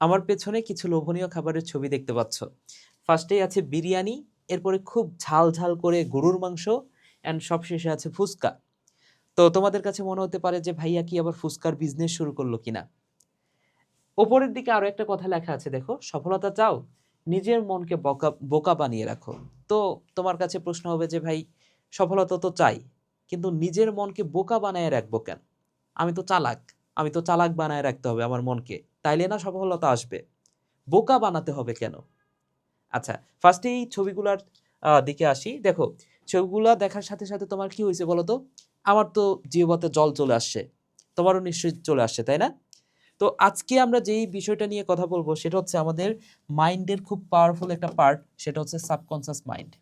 আমার পেছনে কিছু লোভনীয় খাবারের ছবি দেখতে পাচ্ছ। ফার্স্টেই আছে বিরিয়ানি, এরপরে খুব ঝাল ঝাল করে গরুর মাংস অ্যান্ড সবশেষে আছে ফুচকা। তো তোমাদের কাছে মনে হতে পারে যে ভাইয়া কি আবার ফুচকার বিজনেস শুরু করল কিনা? ওপরের দিকে আরও একটা কথা লেখা আছে, দেখো, সফলতা চাও, নিজের মনকে বোকা বোকা বানিয়ে রাখো। তো তোমার কাছে প্রশ্ন হবে যে ভাই, সফলতা তো চাই, কিন্তু নিজের মনকে বোকা বানায় রাখব কেন? আমি তো চালাক, আমি তো চালাক বানায় রাখতে হবে আমার মনকে। তাইলে না সফলতা আসবে। বোকা বানাতে হবে কেন? আচ্ছা ফার্স্টে এই ছবিগুলার দিকে আসি। দেখো, ছবিগুলা দেখার সাথে সাথে তোমার কি হয়েছে বলো তো আমার তো জিহ্বাতে জল চলে আসছে। তোমারও নিশ্চয়ই চলে আসছে, তাই না? তো আজকে আমরা যেই বিষয়টা নিয়ে কথা বলব সেটা হচ্ছে আমাদের মাইন্ডের খুব পাওয়ারফুল একটা পার্ট সেটা হচ্ছে subconscious mind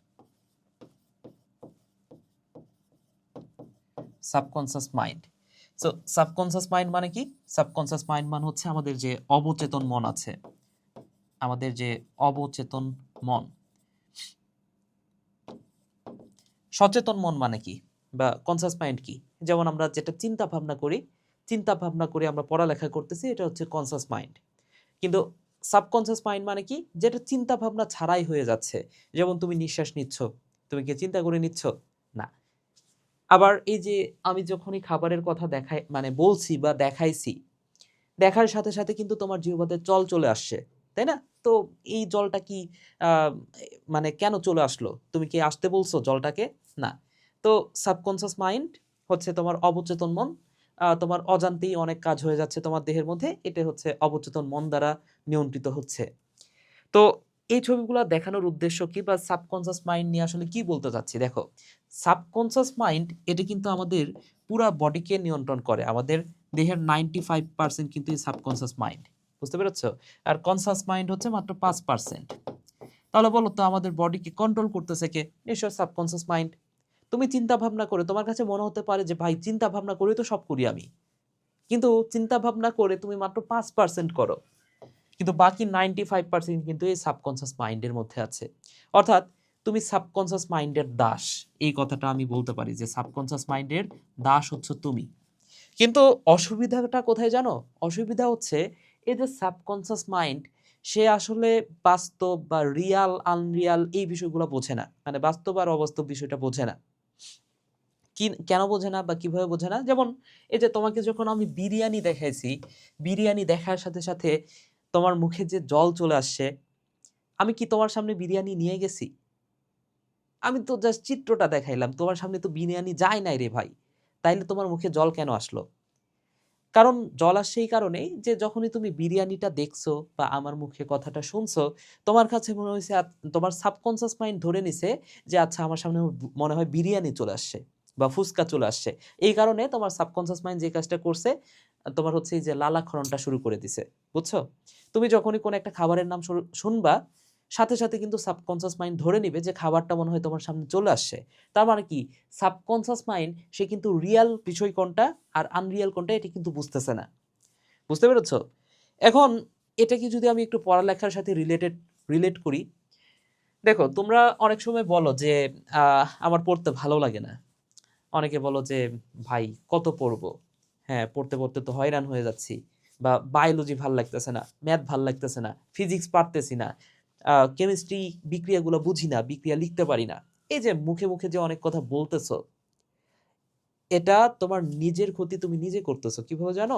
subconscious mind so subconscious mind মানে কি? সাবকনসিয়াস মাইন্ড মানে হচ্ছে আমাদের যে অবচেতন মন আছে। আমাদের যে অবচেতন মন। সচেতন মন মানে কি? বা কনসাস মাইন্ড কি? যেমন আমরা যেটা চিন্তা ভাবনা করি, চিন্তা ভাবনা করে আমরা পড়ালেখা করতেছি, এটা হচ্ছে কনসাস মাইন্ড কিন্তু সাবকনসাস মাইন্ড মানে কি? যেটা চিন্তা ভাবনা ছাড়াই হয়ে যাচ্ছে। যেমন তুমি নিঃশ্বাস নিচ্ছ, তুমি কি চিন্তা করে নিচ্ছ? আবার এই যে আমি যখনই খাবারের কথা দেখাই মানে বলছি বা দেখাইছি, দেখার সাথে সাথে কিন্তু তোমার জিহ্বাতে জল চলে আসছে, তাই না? তো এই জলটা কি মানে কেন চলে আসলো? তুমি কি আসতে বলছো জলটাকে? না। তো সাবকনসিয়াস মাইন্ড হচ্ছে তোমার অবচেতন মন তোমার অজান্তেই অনেক কাজ হয়ে যাচ্ছে তোমার দেহের মধ্যে এটা হচ্ছে অবচেতন মন দ্বারা নিয়ন্ত্রিত হচ্ছে। তো এই ছবিগুলো দেখানোর উদ্দেশ্য কি বা সাবকনসিয়াস মাইন্ড নিয়ে আসলে কি বলতে চাচ্ছি? দেখো সাবকনসিয়াস মাইন্ড এটা কিন্তু আমাদের পুরা বডিকে নিয়ন্ত্রণ করে। আমাদের দেহের নাইনটি ফাইভ পার্সেন্ট কিন্তু এই সাবকনসিয়াস মাইন্ড বুঝতে পেরেছ? আর কনসাস মাইন্ড হচ্ছে মাত্র পাঁচ পার্সেন্ট তাহলে বলো তো, আমাদের বডিকে কন্ট্রোল করতেছে কে? নিশ্চয় সাবকনসিয়াস মাইন্ড তুমি চিন্তা ভাবনা করে, তোমার কাছে মনে হতে পারে যে, ভাই চিন্তা ভাবনা করে তো সব করি আমি। কিন্তু চিন্তা ভাবনা করে তুমি মাত্র পাঁচ পার্সেন্ট করো। কিন্তু বাকি নাইনটি ফাইভ পার্সেন্ট কিন্তু এই সাবকনসিয়াস মাইন্ডের মধ্যে আছে। অর্থাৎ তুমি সাবকনসিয়াস মাইন্ডের দাস। এই কথাটা আমি বলতে পারি যে সাবকনসিয়াস মাইন্ডের দাস হচ্ছে তুমি। কিন্তু অসুবিধাটা কোথায় জানো? অসুবিধা হচ্ছে এই যে সাবকনসিয়াস মাইন্ড সে আসলে বাস্তব বা রিয়াল আনরিয়াল এই বিষয়গুলো বোঝে না। মানে বাস্তব আর অবাস্তব বিষয়টা বোঝে না। কি, কেন বোঝে না বা কীভাবে বোঝে না? যেমন এই যে তোমাকে যখন আমি বিরিয়ানি দেখাইছি, বিরিয়ানি দেখার সাথে সাথে তোমার মুখে যে জল চলে আসছে, আমি কি তোমার সামনে বিরিয়ানি নিয়ে গেছি? আমি তো জাস্ট চিত্রটা দেখাইলাম, তোমার সামনে তো বিরিয়ানি যায় নাই রে ভাই। তাইলে তোমার মুখে জল কেন আসলো? কারণ জল আসছে এই কারণেই যে যখনই তুমি বিরিয়ানিটা দেখছ বা আমার মুখে কথাটা শুনছো, তোমার কাছে মনে হয়েছে তোমার সাবকনসিয়াস মাইন্ড ধরে নিছে যে আচ্ছা আমার সামনে মনে হয় বিরিয়ানি চলে আসছে বা ফুচকা চলে আসছে। এই কারণে তোমার সাবকনসিয়াস মাইন্ড যে কাজটা করছে, তোমার হচ্ছে এই যে লালাক্ষরণটা শুরু করে দিছে। বুঝছ? তুমি যখনই কোনো একটা খাবারের নাম শুনবা, সাথে সাথে কিন্তু সাবকনসিয়াস মাইন্ড ধরে নিবে যে খাবারটা মনে হয় তোমার সামনে চলে আসছে। তার মানে কি? সাবকনসিয়াস মাইন্ড সে কিন্তু রিয়াল বিষয় কোনটা আর আনরিয়াল কোনটা এটা কিন্তু বুঝতেছে না। বুঝতে পেরেছ? এখন এটাকে যদি আমি একটু পড়ালেখার সাথে রিলেটেড রিলেট করি। দেখো, তোমরা অনেক সময় বলো যে আমার পড়তে ভালো লাগে না। অনেকে বলো যে, ভাই, কত পড়ব? হ্যাঁ পড়তে পড়তে তো হয়রান হয়ে যাচ্ছি। বা বায়োলজি ভালো লাগতেছে না ম্যাথ ভালো লাগতেছে না ফিজিক্স পারতেছি না কেমিস্ট্রি বিক্রিয়াগুলো বুঝি না, বিক্রিয়া লিখতে পারি না। এই যে মুখে মুখে যে অনেক কথা বলতেছো, এটা তোমার নিজের ক্ষতি তুমি নিজে করতেছো। কীভাবে জানো?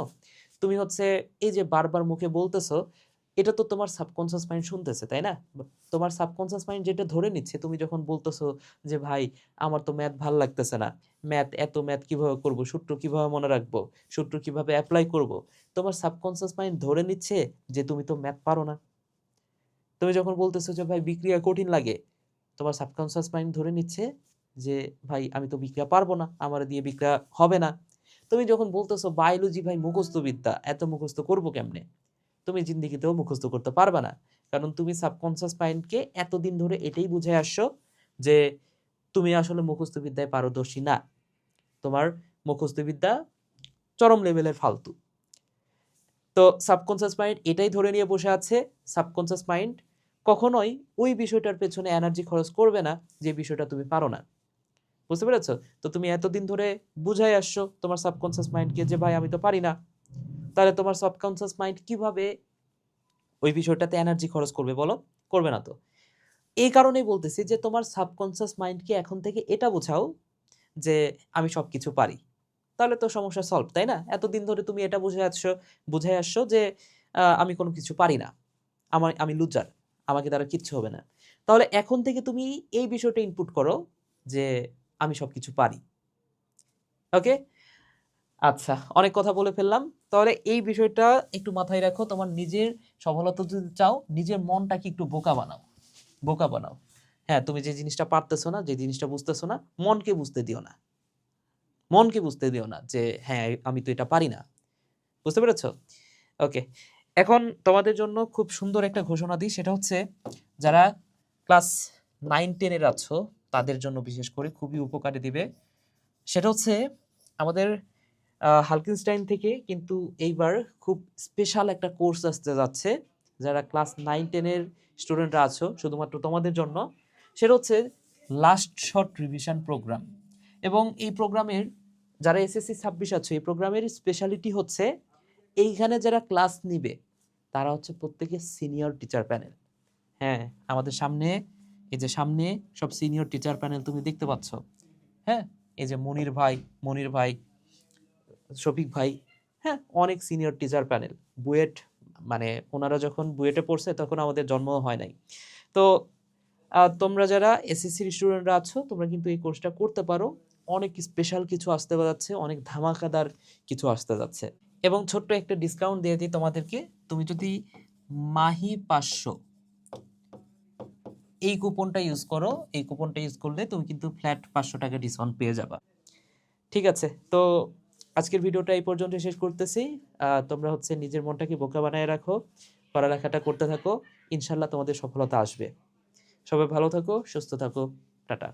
তুমি হচ্ছে এই যে বারবার মুখে বলতেছো এটা তো তোমার সাবকনসিয়াস মাইন্ড শুনতেছে, তাই না? তোমার সাবকনসিয়াস মাইন্ড যেটা ধরে নিচ্ছে, তুমি যখন বলতেছো যে, ভাই, আমার তো ম্যাথ ভালো লাগতেছে না। ম্যাথ এত ম্যাথ কীভাবে করব? সূত্র কীভাবে মনে রাখব? সূত্র কীভাবে অ্যাপ্লাই করব? তোমার সাবকনসিয়াস মাইন্ড ধরে নিচ্ছে যে, তুমি তো ম্যাথ পারো না। তুমি যখন বলতেছো যে, ভাই, বিক্রিয়া কঠিন লাগে। তোমার সাবকনসিয়াস মাইন্ড ধরে নিচ্ছে যে, ভাই, আমি তো বিক্রিয়া পারব না। আমার দিয়ে বিক্রিয়া হবে না। তুমি যখন বলতেছো, বায়োলজি ভাই মুখস্থ বিদ্যা এত মুখস্থ করব কেমনে? তুমি জিন্দিগিতেও মুখস্থ করতে পারবে না। কারণ তুমি সাবকনসিয়াস মাইন্ডকে এতদিন ধরে এটাই বুঝে আসছো যে তুমি আসলে মুখস্থ বিদ্যায় পারদর্শী না। তোমার মুখস্থ বিদ্যা চরম লেভেলের ফালতু। তো সাবকনসিয়াস মাইন্ড এটাই ধরে নিয়ে বসে আছে। সাবকনসিয়াস মাইন্ড কখনোই ওই বিষয়টার পেছনে এনার্জি খরচ করবে না যে বিষয়টা তুমি পারো না। বুঝতে পেরেছ? তো তুমি এতদিন ধরে বুঝাই আসছো তোমার সাবকনসিয়াস মাইন্ডকে যে, ভাই, আমি তো পারি না। তাহলে তোমার সাবকনসিয়াস মাইন্ড কীভাবে ওই বিষয়টাতে এনার্জি খরচ করবে বলো? করবে না তো। এই কারণেই বলতেছি যে তোমার সাবকনসিয়াস মাইন্ডকে এখন থেকে এটা বোঝাও যে আমি সব কিছু পারি। তাহলে তো সমস্যা সলভ তাই না? এতদিন ধরে তুমি এটা বুঝে আসছো বুঝে আসছো যে আমি কোনো কিছু পারি না। আমার, আমি লুজার আমাকে দ্বারা কিচ্ছু হবে না। তাহলে এখন থেকে তুমি এই বিষয়টা ইনপুট করো যে আমি সব কিছু পারি। ওকে আচ্ছা অনেক কথা বলে ফেললাম। তাহলে এই বিষয়টা একটু মাথায় রাখো, তোমার নিজের সফলতা যদি চাও, নিজের মনটাকে একটু বোকা বানাও। বোকা বানাও। হ্যাঁ তুমি যে জিনিসটা পারতেছো না, যে জিনিসটা বুঝতেছো না, মনকে বুঝতে দিও না। মনকে বুঝতে দিও না যে হ্যাঁ আমি তো এটা পারি না। বুঝতে পেরেছ? ওকে, এখন তোমাদের জন্য খুব সুন্দর একটা ঘোষণা দিই, সেটা হচ্ছে যারা ক্লাস নাইন টেনের আছো, তাদের জন্য বিশেষ করে খুবই উপকারী দিবে। সেটা হচ্ছে আমাদের হালকিনস্টাইন থেকে কিন্তু এইবার খুব স্পেশাল একটা কোর্স আসতে যাচ্ছে। যারা ক্লাস নাইন টেনের স্টুডেন্টরা আছো, শুধুমাত্র তোমাদের জন্য, সেটা হচ্ছে লাস্ট শর্ট রিভিশন প্রোগ্রাম এবং এই প্রোগ্রামের যারা এসএসসি ছাব্বিশ আছে, এই প্রোগ্রামের স্পেশালিটি হচ্ছে এইখানে যারা ক্লাস নিবে, তারা হচ্ছে প্রত্যেকে সিনিয়র টিচার প্যানেল হ্যাঁ আমাদের সামনে, এই যে সামনে সব সিনিয়র টিচার প্যানেল তুমি দেখতে পাচ্ছ। হ্যাঁ এই যে মনির ভাই মনির ভাই শফিক ভাই হ্যাঁ অনেক সিনিয়র টিচার প্যানেল বুয়েট মানে ওনারা যখন বুয়েটে পড়ছে তখন আমাদের জন্ম হয় নাই। তো তোমরা যারা এসএসসির স্টুডেন্টরা আছো, তোমরা কিন্তু এই কোর্সটা করতে পারো। অনেক স্পেশাল কিছু আসতে যাচ্ছে, অনেক ধামাকাদার কিছু আসতে যাচ্ছে। এবং ছোট্ট একটা ডিসকাউন্ট দিয়ে দিই তোমাদেরকে। তুমি যদি মাহি পাঁচশো এই কুপনটা ইউজ করো, এই কুপনটা ইউজ করলে তুমি কিন্তু ফ্ল্যাট পাঁচশো টাকা ডিসকাউন্ট পেয়ে যাবা। ঠিক আছে, তো আজকের ভিডিওটা এই পর্যন্ত শেষ করতেছি। তোমরা হচ্ছে নিজের মনটাকে বোকা বানায় রাখো, পড়ালেখাটা করতে থাকো, ইনশাল্লাহ তোমাদের সফলতা আসবে। সবাই ভালো থাকো, সুস্থ থাকো, টাটা।